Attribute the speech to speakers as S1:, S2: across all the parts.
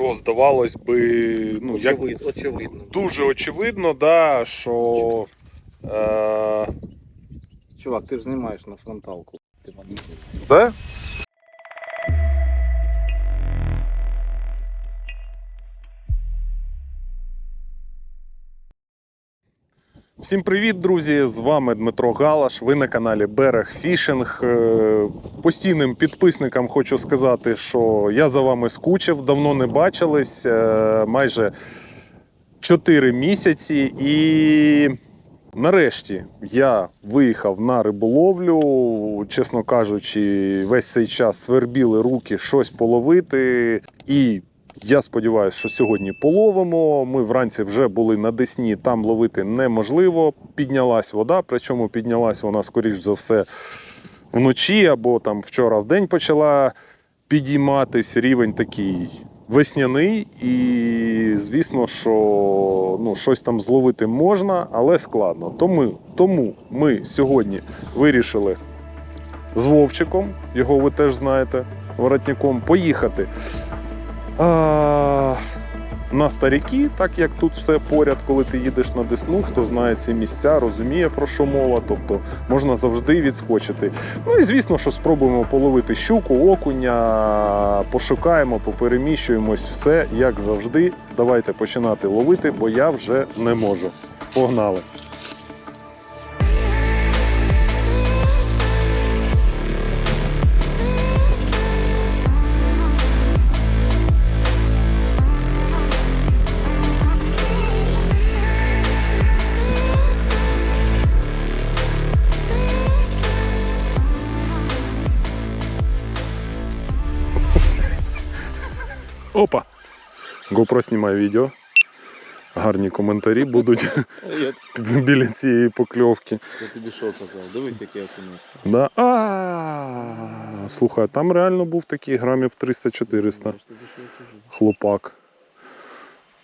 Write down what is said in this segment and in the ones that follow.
S1: що здавалось би, ну як
S2: очевидно.
S1: дуже очевидно, да, що е,
S2: Чувак, ти ж знімаєш на фронталку. Ти
S1: да? Всім привіт, друзі! З вами Дмитро Галаш. Ви на каналі Берег Фішинг. Е, Постійним підписникам хочу сказати, що я за вами скучив, давно не бачились, е, майже 4 місяці. І нарешті я виїхав на риболовлю. Чесно кажучи, весь цей час свербіли руки щось половити. І я сподіваюся, що сьогодні половимо. Ми вранці вже були на Десні, там ловити неможливо. Піднялась вода, причому піднялась вона, скоріш за все, вночі або там вчора в день почала підійматись. Рівень такий весняний. І звісно, що ну, щось там зловити можна, але складно. Тому, тому ми сьогодні вирішили з Вовчиком, його ви теж знаєте, воротником, поїхати а, на старіки, так як тут все поряд, коли ти їдеш на Десну, хто знає ці місця, розуміє про що мова, тобто можна завжди відскочити. Ну і звісно, що спробуємо половити щуку, окуня, пошукаємо, попереміщуємось, все як завжди. Давайте починати ловити, бо я вже не можу. Погнали! GoPro знімає відео. Гарні коментарі будуть біля цієї покльовки.
S2: я тобі що казав? Дивись, як я оцінив.
S1: А, слухай, там реально був такий грамів 300-400 хлопак.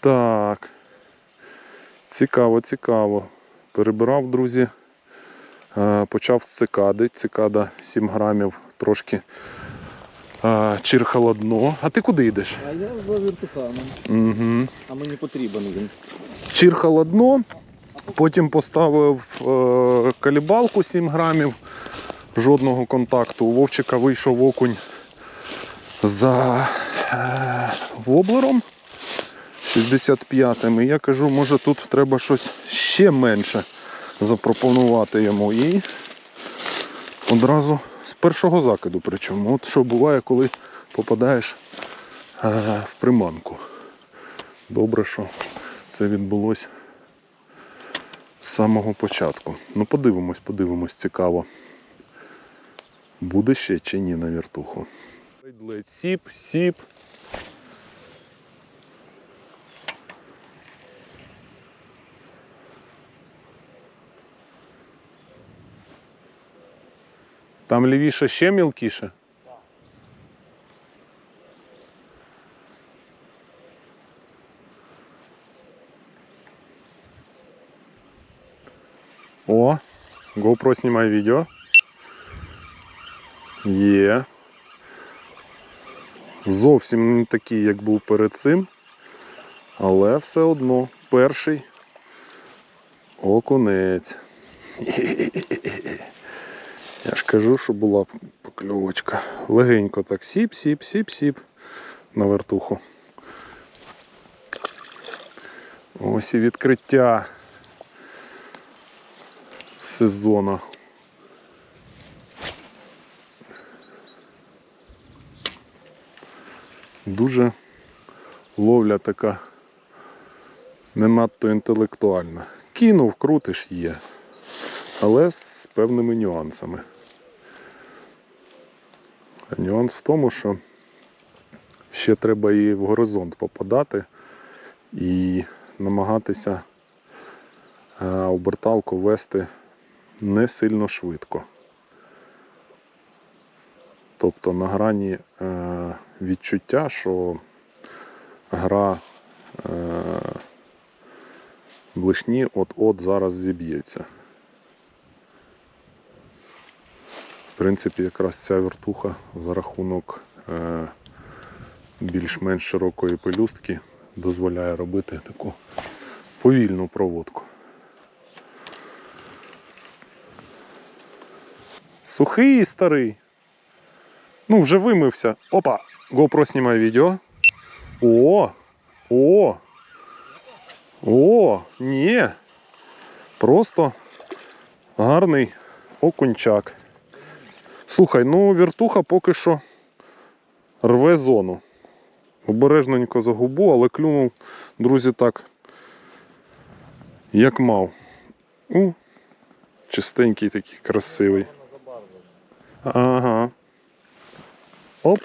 S1: Так. Цікаво, цікаво. Перебирав, друзі. Е, Почав з цикади. Цикада 7 грамів, трошки е, чирхало дно. А ти куди йдеш?
S2: А я за вертиканом.
S1: Угу.
S2: А мені потрібен він.
S1: Чирхало дно, потім поставив е, калібалку 7 грамів, жодного контакту. У Вовчика вийшов окунь за е, воблером 65-м. І я кажу, може тут треба щось ще менше запропонувати йому. І одразу з першого закиду. Причому, от що буває, коли попадаєш е, в приманку. Добре, що це відбулося з самого початку. Ну, подивимось, подивимось, цікаво. Буде ще чи ні на вертуху. Ледь сіп, сіп. Там лівіше ще мілкіше? О, GoPro знімає відео. Є. Зовсім не такий, як був перед цим. Але все одно перший окунець. Я ж кажу, що була покльовочка. Легенько так сіп, сіп, сіп, сіп на вертуху. Ось і відкриття сезону. Дуже ловля така не надто інтелектуальна. Кинув, крутиш є, але з певними нюансами. Нюанс в тому, що ще треба і в горизонт попадати і намагатися е, оберталку вести не сильно швидко. Тобто на грані е, відчуття, що гра е, блишні от-от зараз зіб'ється. В принципі, якраз ця вертуха за рахунок е, більш-менш широкої пелюстки дозволяє робити таку повільну проводку. Сухий і старий. Ну, вже вимився. Опа! GoPro знімає відео. О! О! О! Ні! Просто гарний окунчак. Слухай, ну віртуха поки що рве зону. Обережненько за губу, але клюнув, друзі, так, як мав. У, чистенький такий, красивий. Ага. Оп.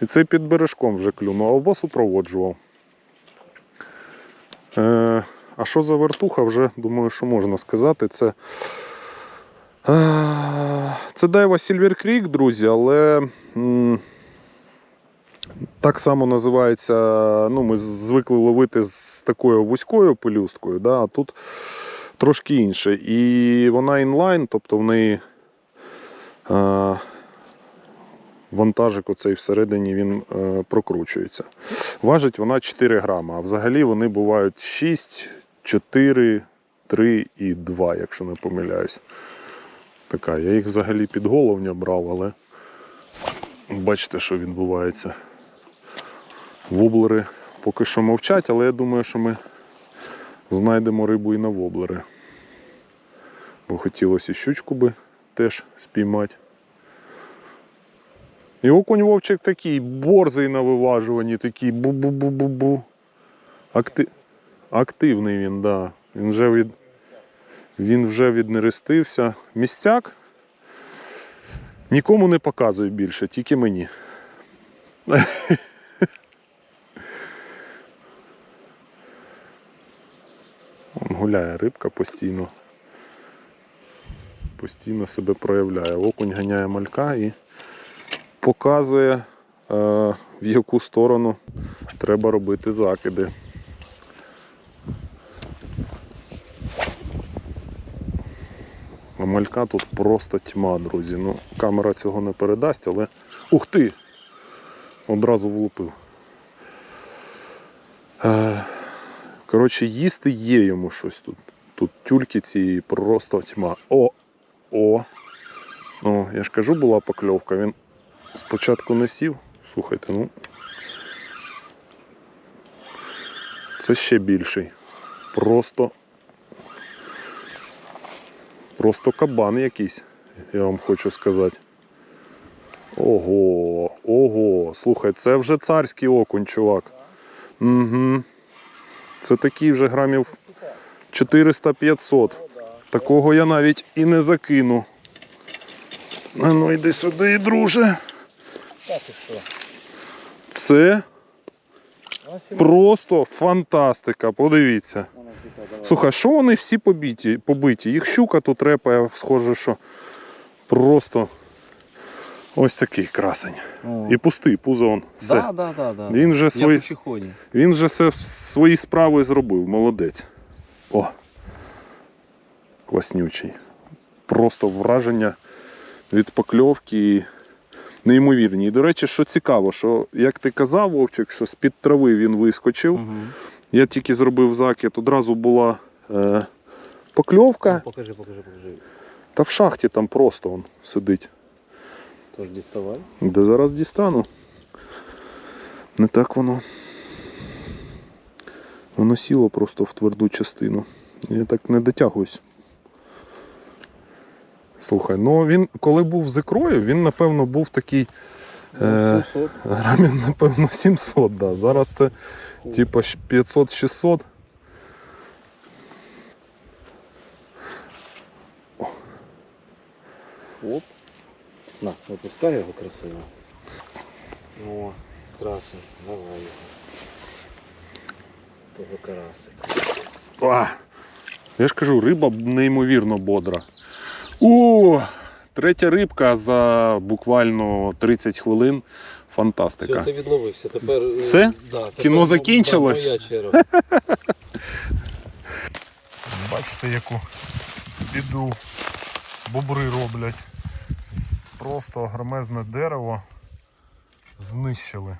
S1: І цей під бережком вже клюнув, або супроводжував. Е, а що за вертуха, вже думаю, що можна сказати. Це, е, це Дайва Silver Creek, друзі, але м, так само називається. Ну, ми звикли ловити з такою вузькою пелюсткою, да, а тут трошки інше. І вона інлайн, тобто в неї. Е, Вантажик оцей всередині він е, прокручується. Важить вона 4 грама, а взагалі вони бувають 6, 4, 3 і 2, якщо не помиляюсь. Така, я їх взагалі під головня брав, але бачите, що відбувається. Воблери поки що мовчать, але я думаю, що ми знайдемо рибу і на воблери. Бо хотілося і щучку би теж спіймати. І окунь вовчик такий, борзий на виважуванні, такий бу-бу-бу-бу-бу. Акти... Активний він, да. Він вже від... він вже віднерестився. Містяк. Нікому не показує більше, тільки мені. Гуляє рибка постійно. Постійно себе проявляє. Окунь ганяє малька і показує, е, в яку сторону треба робити закиди. А малька тут просто тьма, друзі. Ну, камера цього не передасть, але. Ух ти! Одразу влупив. Е, Коротше, їсти є йому щось тут. Тут тюльки ці просто тьма. О! О! О, я ж кажу, була покльовка. Він спочатку не сів. Слухайте, ну. Це ще більший. Просто. Просто кабан якийсь, я вам хочу сказати. Ого, ого, слухай, це вже царський окунь, чувак. Угу. Це такий вже грамів 400-500. Такого я навіть і не закину. А ну йди сюди, друже. Це просто фантастика. Подивіться. Слухай, що вони всі побиті, побиті? Їх щука тут репає, схоже, що просто ось такий красень.
S2: О.
S1: І пустий, пузо он. Все.
S2: Да, да, да, да.
S1: Він вже свої, він вже все свої справи зробив. Молодець. О. Класнючий. Просто враження від покльовки неймовірні. І, до речі, що цікаво, що як ти казав, Вовчик, що з-під трави він вискочив.
S2: Угу.
S1: Я тільки зробив закид, одразу була е, покльовка,
S2: Покажи, покажи, покажи.
S1: та в шахті там просто он сидить.
S2: Тож діставай.
S1: Де зараз дістану. Не так воно. Воно сіло просто в тверду частину. Я так не дотягуюсь. Слухай, ну він коли був з ікрою, він напевно був такий Е,
S2: Ну, 700.
S1: грамів, напевно, 700. Да. Зараз це типа 500-600.
S2: Оп. На, випускай його красиво. О, красень, давай його. Того карасик.
S1: А, я ж кажу, риба неймовірно бодра. О, третя рибка за буквально 30 хвилин.
S2: Все,
S1: Фантастика.
S2: ти відловився. Тепер, е,
S1: Все?
S2: Да, тепер
S1: Кіно закінчилось?
S2: Моя черга.
S1: Бачите, яку біду бобри роблять. Просто громезне дерево. знищили.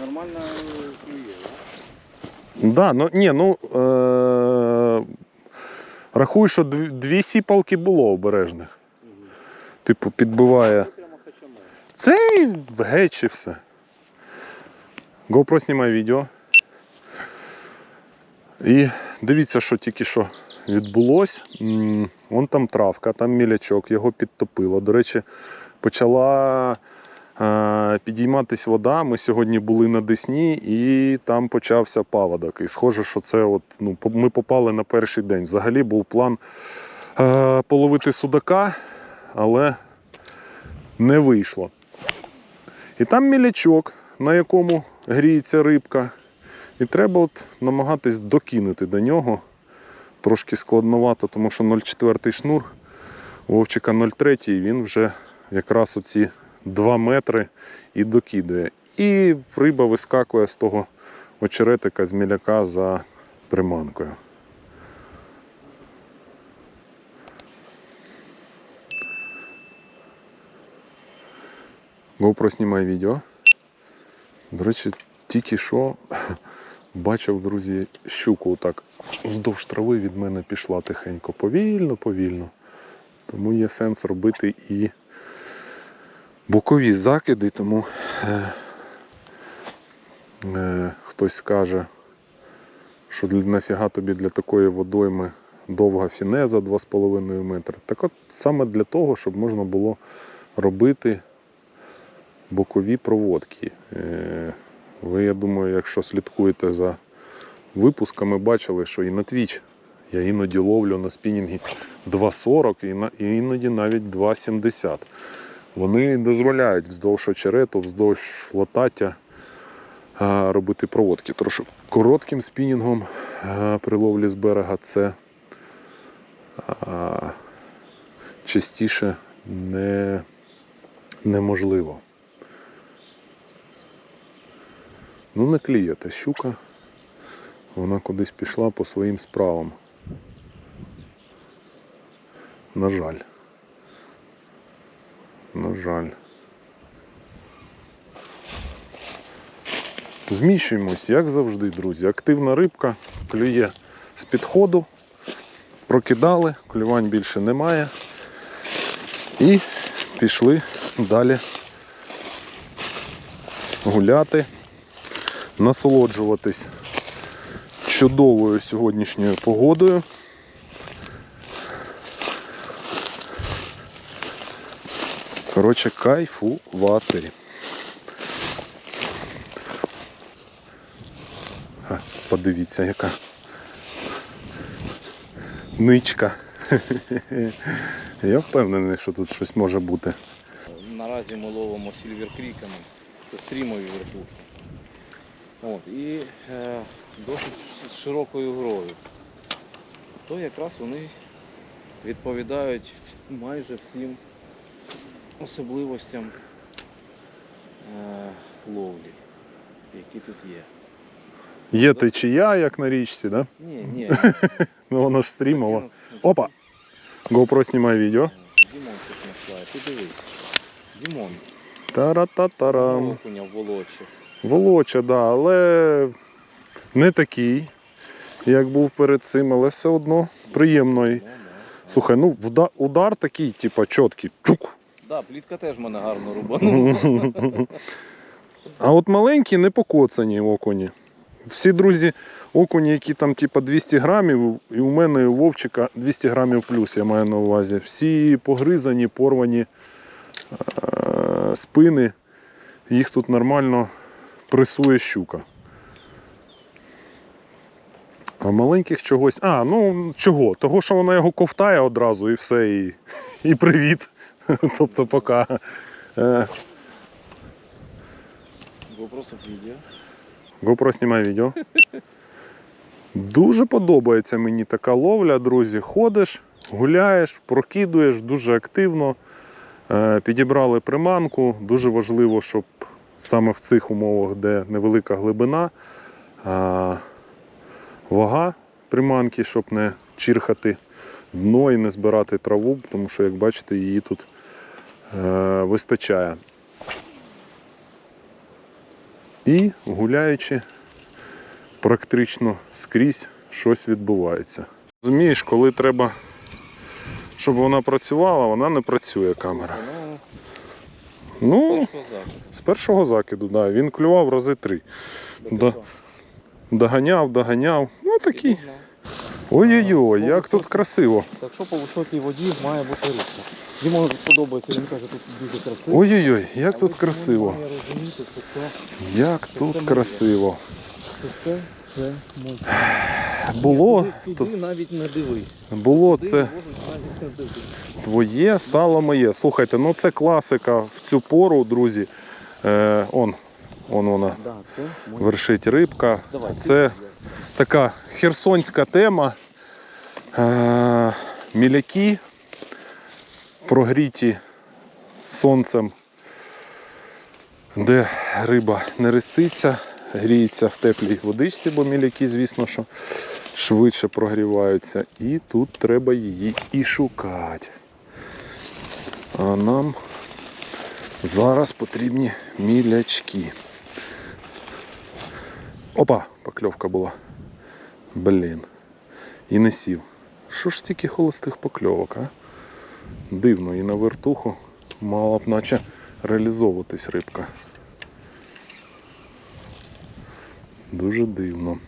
S2: Нормально клює, да?
S1: Да, ну ні, ну е- рахуй, що дві, сіпалки було обережних. Типу, підбиває. Це і геть і все. GoPro знімає відео. І дивіться, що тільки що відбулось. М, Вон там травка, там мілячок, його підтопило. До речі, почала підійматись вода. Ми сьогодні були на Десні і там почався паводок. І схоже, що це от, ну, ми попали на перший день. Взагалі був план е, половити судака, але не вийшло. І там мілячок, на якому гріється рибка. І треба от намагатись докинути до нього. Трошки складновато, тому що 0,4 шнур, у Вовчика 0,3, і він вже якраз оці 2 метри і докидує. І риба вискакує з того очеретика з міляка за приманкою. GoPro знімає відео. До речі, тільки що бачив, друзі, щуку так вздовж трави від мене пішла тихенько. Повільно, повільно. Тому є сенс робити і бокові закиди, тому е, е, хтось скаже, що нафіга тобі для такої водойми довга фінеза 2,5 метри. Так от саме для того, щоб можна було робити бокові проводки. Е, Ви, я думаю, якщо слідкуєте за випусками, бачили, що і на Twitch я іноді ловлю на спінінгі 2,40 і на- і іноді навіть 2,70. Вони дозволяють вздовж очерету, вздовж латаття робити проводки. Трошки коротким спінінгом при ловлі з берега це частіше не, неможливо. Ну, не кліє та щука. Вона кудись пішла по своїм справам. На жаль. На жаль. Зміщуємось, як завжди, друзі. Активна рибка клює з підходу. Прокидали, клювань більше немає. І пішли далі гуляти насолоджуватись чудовою сьогоднішньою погодою. Коротше, кайфувати. А, Подивіться, яка ничка. Я впевнений, що тут щось може бути.
S2: Наразі ми ловимо сільверкріками. Це стрімові вертухи. От, і е, досить широкою грою. То якраз вони відповідають майже всім особливостям е, ловлі, які тут є.
S1: Є течія, як на річці, да?
S2: Ні, ні.
S1: Ну воно ж стрімово.
S2: ну,
S1: Опа! GoPro знімає відео.
S2: Дімон тут знайшла. Ти дивись. Дімон.
S1: Тара-та-тарам.
S2: Окуня в волочі.
S1: Волоча, да, але не такий, як був перед цим, але все одно приємний.
S2: Ну.
S1: Слухай, ну удар такий, типа, чіткий. Чук.
S2: Да, плітка теж мене гарно рубанула.
S1: А от маленькі не покоцані окуні. Всі друзі, окуні, які там типа 200 грамів, і у мене у Вовчика 200 грамів плюс, я маю на увазі. Всі погризані, порвані е- спини. Їх тут нормально пресує щука. А маленьких чогось. А, ну чого? Того, що вона його ковтає одразу і все, і, і привіт. Тобто пока. Е,
S2: Бо відео.
S1: GoPro знімає відео. Дуже подобається мені така ловля, друзі. Ходиш, гуляєш, прокидуєш дуже активно. Е, Підібрали приманку. Дуже важливо, щоб саме в цих умовах, де невелика глибина, вага приманки, щоб не чірхати дно і не збирати траву, тому що, як бачите, її тут е, вистачає. І гуляючи практично скрізь щось відбувається. Розумієш, коли треба, щоб вона працювала, вона не працює камера.
S2: Ну,
S1: з першого закиду, да, він клював рази три. Доганяв, доганяв. Ну такий. Ой-ой-ой, як тут красиво.
S2: Так що по високій воді має бути рибка. Йому подобається, він каже, тут дуже красиво.
S1: Ой-ой-ой, як тут красиво. Як тут красиво.
S2: це.
S1: Було,
S2: Туди, навіть не дивись.
S1: було це твоє, стало моє. Слухайте, ну це класика в цю пору, друзі. Е, он, он вона вершить рибка. Це. Така херсонська тема. Е, міляки прогріті сонцем, де риба не реститься, гріється в теплій водичці, бо міляки, звісно, що швидше прогріваються. І тут треба її і шукати. А нам зараз потрібні мілячки. Опа, покльовка була. Блін. І не сів. Що ж стільки холостих покльовок, а? Дивно, і на вертуху мала б наче реалізовуватись рибка. Дуже дивно.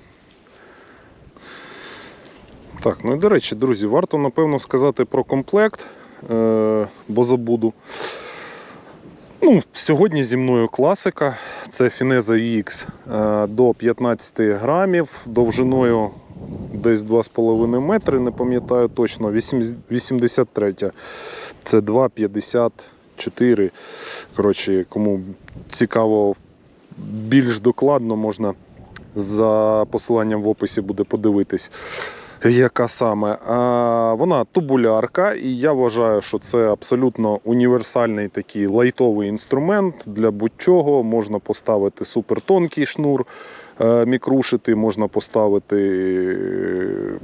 S1: Так, ну і до речі, друзі, варто напевно сказати про комплект, е- бо забуду. Ну, сьогодні зі мною класика. Це Фінеза UX е, до 15 грамів, довжиною десь 2,5 метри, не пам'ятаю точно. 83. Це 2,54. Коротше, кому цікаво більш докладно, можна за посиланням в описі буде подивитись. Яка саме? Вона тубулярка, і я вважаю, що це абсолютно універсальний такий лайтовий інструмент для будь-чого. Можна поставити супертонкий шнур, е, мікрушити, можна поставити е,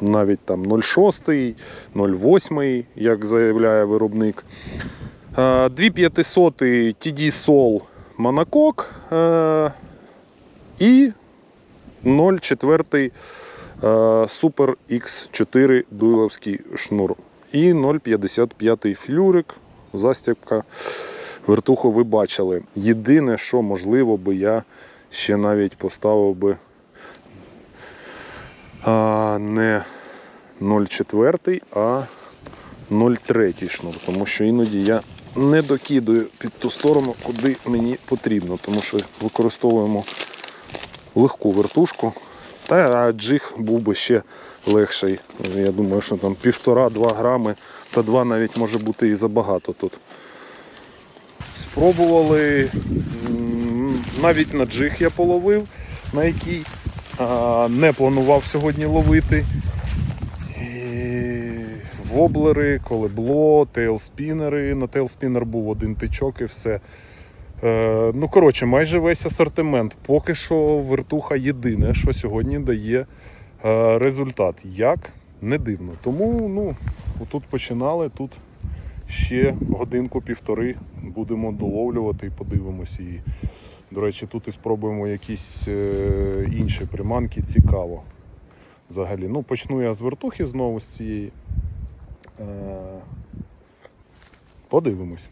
S1: навіть там 0,6, 0,8, як заявляє виробник. Е, 2500 TD Sol монокок е, і 0,4 е, Super X4 дуйловський шнур. І 0,55 флюрик, застібка вертуху ви бачили. Єдине, що можливо би я ще навіть поставив би а, не 0,4, а 0,3 шнур, тому що іноді я не докидую під ту сторону, куди мені потрібно, тому що використовуємо легку вертушку. Та а джиг був би ще легший. Я думаю, що там півтора-два грами, та два навіть може бути і забагато тут. Спробували, навіть на джиг я половив, на який не планував сьогодні ловити. Воблери, колебло, тейлспінери. На тейлспінер був один тичок і все. Е, ну, коротше, майже весь асортимент. Поки що вертуха єдине, що сьогодні дає е, результат. Як? Не дивно. Тому ну, отут починали, тут ще годинку-півтори будемо доловлювати і подивимося її. До речі, тут і спробуємо якісь е, інші приманки. Цікаво. Взагалі. Ну, почну я з вертухи знову з цієї. Подивимось.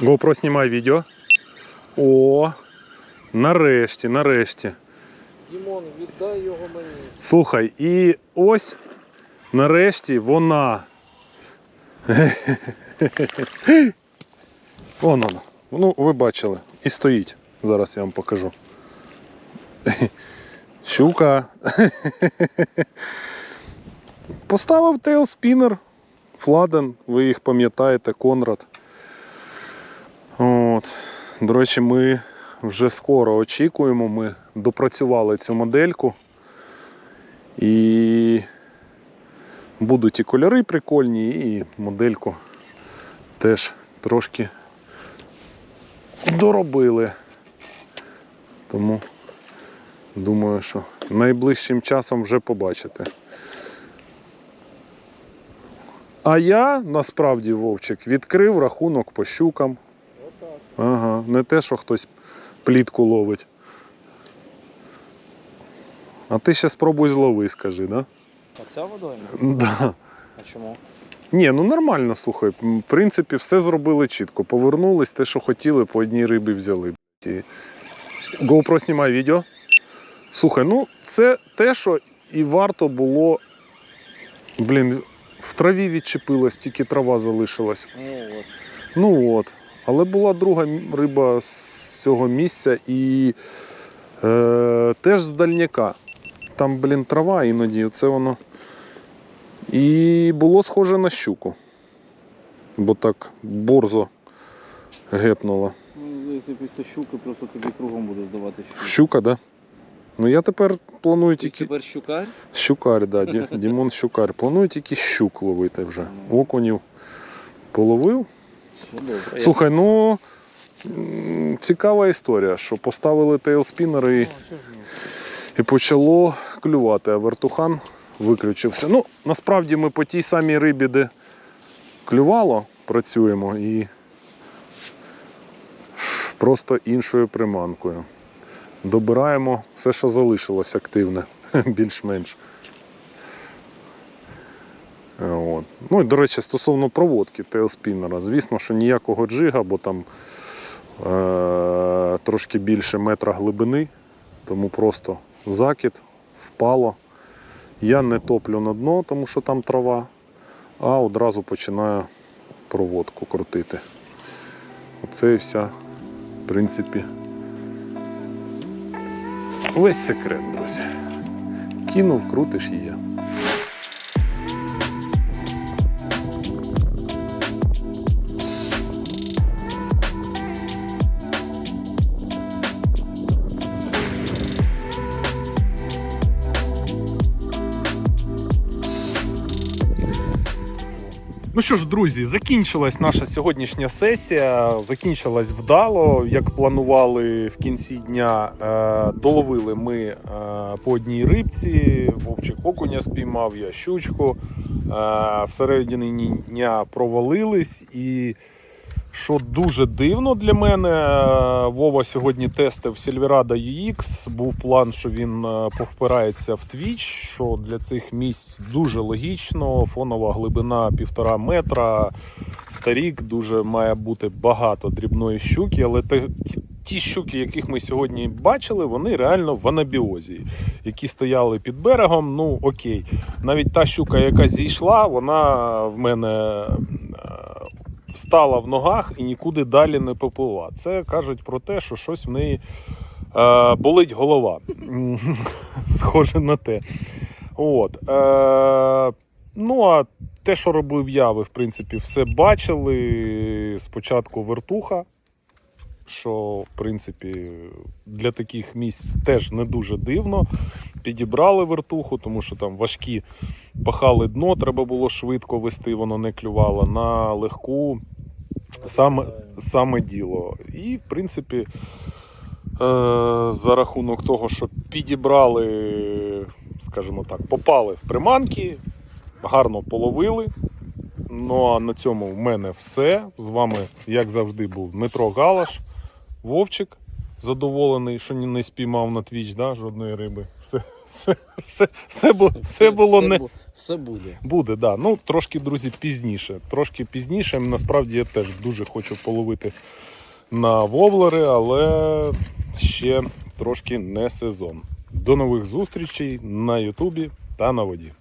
S1: GoPro знімай відео. О, нарешті, нарешті.
S2: Дімон, віддай його мені.
S1: Слухай, і ось нарешті вона. Вон вона. Ну, ви бачили. І стоїть. Зараз я вам покажу. Щука. Поставив тейлспінер. Фладен, ви їх пам'ятаєте, Конрад. От. До речі, ми вже скоро очікуємо. Ми допрацювали цю модельку. І будуть і кольори прикольні, і модельку теж трошки доробили. Тому думаю, що найближчим часом вже побачите. А я насправді, Вовчик, відкрив рахунок по щукам. Ага, не те, що хтось плітку ловить. А ти ще спробуй злови, скажи, да?
S2: А ця водойма?
S1: Да.
S2: А чому?
S1: Ні, ну нормально, слухай. В принципі, все зробили чітко. Повернулись, те, що хотіли, по одній рибі взяли. GoPro знімай відео. Слухай, ну це те, що і варто було. Блін, в траві відчепилось, тільки трава залишилась.
S2: Ну от.
S1: Ну от. Але була друга риба з цього місця і е, теж з дальняка. Там, блін, трава іноді, це воно. І було схоже на щуку. Бо так борзо гепнуло.
S2: Ну, здається, після щуки просто тобі кругом буде здавати щука.
S1: Щука, да? Ну я тепер планую
S2: Ти
S1: тільки.
S2: тепер щукар?
S1: Щукар, да, Дімон Щукар. Планую тільки щук ловити вже. Окунів половив.
S2: Ну добре.
S1: Слухай, ну цікава історія, що поставили тейлспінери і,
S2: Ну,
S1: і почало клювати, а вертухан виключився. Ну, насправді ми по тій самій рибі, де клювало, працюємо і просто іншою приманкою. Добираємо все, що залишилось активне, більш-менш. Е, От. Ну і до речі, стосовно проводки тейлспінера, звісно, що ніякого джига, бо там е- трошки більше метра глибини, тому просто закид, впало. Я не топлю на дно, тому що там трава, а одразу починаю проводку крутити. Оце і вся, в принципі, весь секрет, друзі. Кинув, крутиш є. Ну що ж, друзі, закінчилась наша сьогоднішня сесія. Закінчилась вдало, як планували в кінці дня. Е, доловили ми е, по одній рибці. Вовчик окуня спіймав, я щучку. Е, всередині дня провалились і. Що дуже дивно для мене, е, Вова сьогодні тестив Silverado UX. Був план, що він е, повпирається в Twitch, що для цих місць дуже логічно. Фонова глибина півтора метра. Старік дуже має бути багато дрібної щуки, але ті- ті щуки, яких ми сьогодні бачили, вони реально в анабіозі, які стояли під берегом. Ну окей, навіть та щука, яка зійшла, вона в мене. Встала в ногах і нікуди далі не поплила. Це кажуть про те, що щось в неї е, болить голова. Схоже на те. От. Е, ну, а те, що робив я, ви, в принципі, все бачили. Спочатку вертуха, що, в принципі, для таких місць теж не дуже дивно. Підібрали вертуху, тому що там важкі пахали дно, треба було швидко вести, воно не клювало. На легку саме, саме діло. І, в принципі, е, за рахунок того, що підібрали, скажімо так, попали в приманки, гарно половили. Ну а на цьому в мене все. З вами, як завжди, був Дмитро Галаш, Вовчик. Задоволений, що не спіймав на твіч да, жодної риби. Все, все, все, все, було, все було не,
S2: Все буде.
S1: Буде, да. Ну трошки, друзі, пізніше. Трошки пізніше. Насправді я теж дуже хочу половити на воблери, але ще трошки не сезон. До нових зустрічей на Ютубі та на воді.